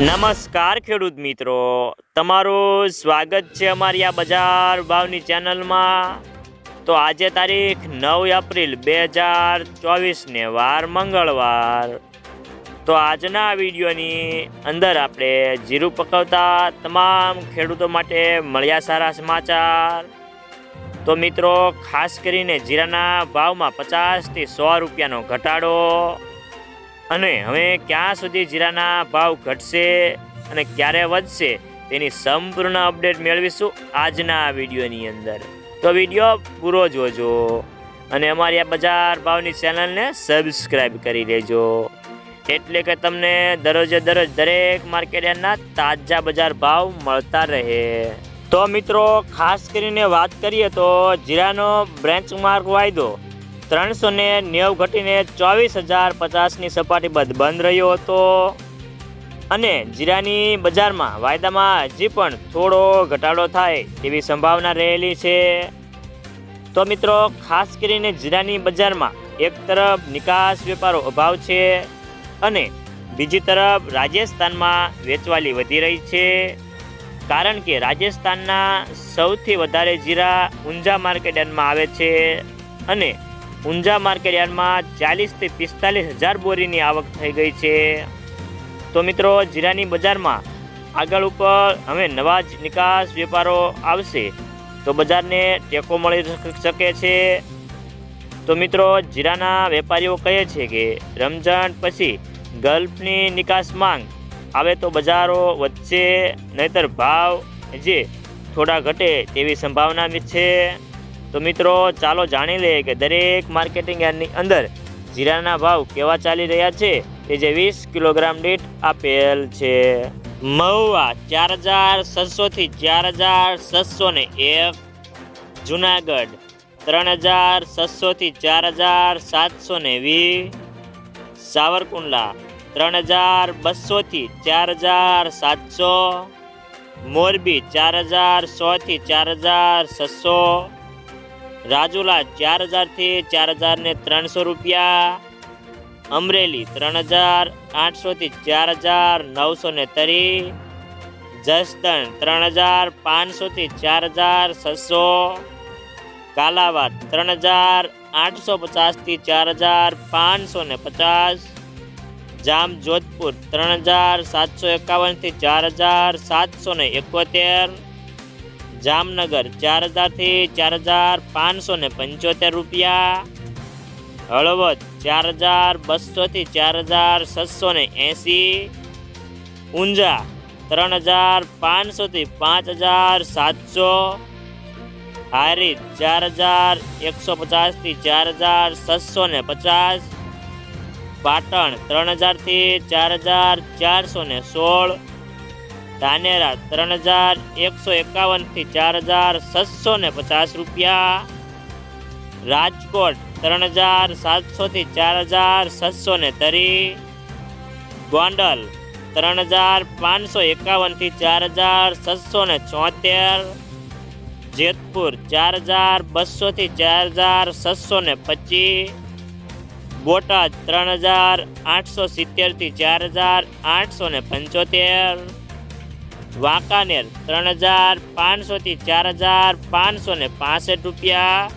નમસ્કાર ખેડૂત મિત્રો. તમારું સ્વાગત છે અમારી આ બજાર ભાવની ચેનલમાં. તો આજે તારીખ નવ એપ્રિલ બે હજાર ચોવીસને વાર મંગળવાર. તો આજના વિડીયોની અંદર આપણે જીરું પકવતા તમામ ખેડૂતો માટે મળ્યા સારા સમાચાર. તો મિત્રો, ખાસ કરીને જીરાના ભાવમાં પચાસથી સો રૂપિયાનો ઘટાડો. અને હવે ક્યાં સુધી જીરાના ભાવ ઘટશે અને ક્યારે વધશે તેની સંપૂર્ણ અપડેટ મેળવીશું આજના વિડીયોની અંદર. તો વીડિયો પૂરો જોજો અને અમારી આ બજાર ભાવની ચેનલને સબસ્ક્રાઈબ કરી લેજો. એટલે કે તમને દરરોજે દરરોજ દરેક માર્કેટના તાજા બજાર ભાવ મળતા રહે. તો મિત્રો, ખાસ કરીને વાત કરીએ તો જીરાનો બેન્ચમાર્ક વાયદો ત્રણસો ને નેવ ઘટીને ચોવીસ હજાર પચાસની સપાટી બાદ બંધ રહ્યો હતો. અને જીરાની બજારમાં વાયદામાં હજી પણ થોડો ઘટાડો થાય તેવી સંભાવના રહેલી છે. તો મિત્રો, ખાસ કરીને જીરાની બજારમાં એક તરફ નિકાસ વેપારો અભાવ છે અને બીજી તરફ રાજસ્થાનમાં વેચવાલી વધી રહી છે. કારણ કે રાજસ્થાનના સૌથી વધારે જીરા ઊંઝા માર્કેટમાં આવે છે અને ઊંઝા માર્કેટ યાર્ડમાં ચાલીસથી પિસ્તાલીસ હજાર બોરીની આવક થઈ ગઈ છે. તો મિત્રો, જીરાની બજારમાં આગળ ઉપર હવે નવા જ નિકાસ વેપારો આવશે. તો બજારને ટેકો મળી શકે છે. તો મિત્રો, જીરાના વેપારીઓ કહે છે કે રમઝાન પછી ગલ્ફની નિકાસ માંગ. આવે તો બજારો વધશે, નહીતર ભાવ જે થોડા ઘટે તેવી સંભાવના છે. તો મિત્રો, ચાલો જાણી લઈએ કે દરેક માર્કેટિંગ યાર્ડની અંદર જીરાના ભાવ કેવા ચાલી રહ્યા છે કે જે વીસ કિલોગ્રામ દીઠ આપેલ છે? મહુવા ચાર હજાર છસોથી ચાર હજાર છસો ને જુનાગઢ ત્રણ હજાર છસોથી ચાર હજાર સાતસો ને વીસ. સાવરકુંડલા ત્રણ હજાર બસોથી ચાર હજાર સાતસો. મોરબી ચાર હજાર સોથી ચાર હજાર છસો રાજુલા ચાર હજારથી ચાર હજાર ને ત્રણસો રૂપિયા. અમરેલી ત્રણ હજાર, આઠસોથી ચાર હજાર નવસો ને તરી. જસદણ ત્રણ હજાર, પાંચસોથી ચાર હજાર, છસો. કાલાવાડ ત્રણ હજાર, આઠસો પચાસથી ચાર હજાર પાંચસો ને પચાસ. જામ જોધપુર ત્રણ હજાર, સાતસો એકાવનથી ચાર હજાર સાતસો ને એકોતેર. જામનગર ચાર હજારથી ચાર હજાર પાંચસો ને પંચોતેર રૂપિયા. હળવદ ચાર હજાર બસોથી ચાર હજાર છસો ને એંસી. ઊંઝા ત્રણ હજાર પાંચસોથી પાંચ હજાર સાતસો. હારી ચાર હજાર એકસો પચાસથી ચાર હજાર છસો ને પચાસ. પાટણ ત્રણ હજારથી ચાર હજાર ચારસો ને સોળ. ધાનેરા ત્રણ હજાર એકસો એકાવનથી ચાર હજાર છસો ને પચાસ રૂપિયા. રાજકોટ ત્રણ હજાર સાતસોથી ચાર હજાર છસો ને તરી. ગોંડલ ત્રણ હજાર પાંચસો એકાવનથી ચાર હજાર છસો ને છોતેર જેતપુર ચાર હજાર બસોથી ચાર હજાર છસો ને પચીસ. બોટાદ ત્રણ હજાર આઠસો સિત્તેરથી ચાર હજાર આઠસો ને પંચોતેર. વાંકાનેર ત્રણ હજાર પાંચસોથી ચાર હજાર પાંચસો ને રૂપિયા.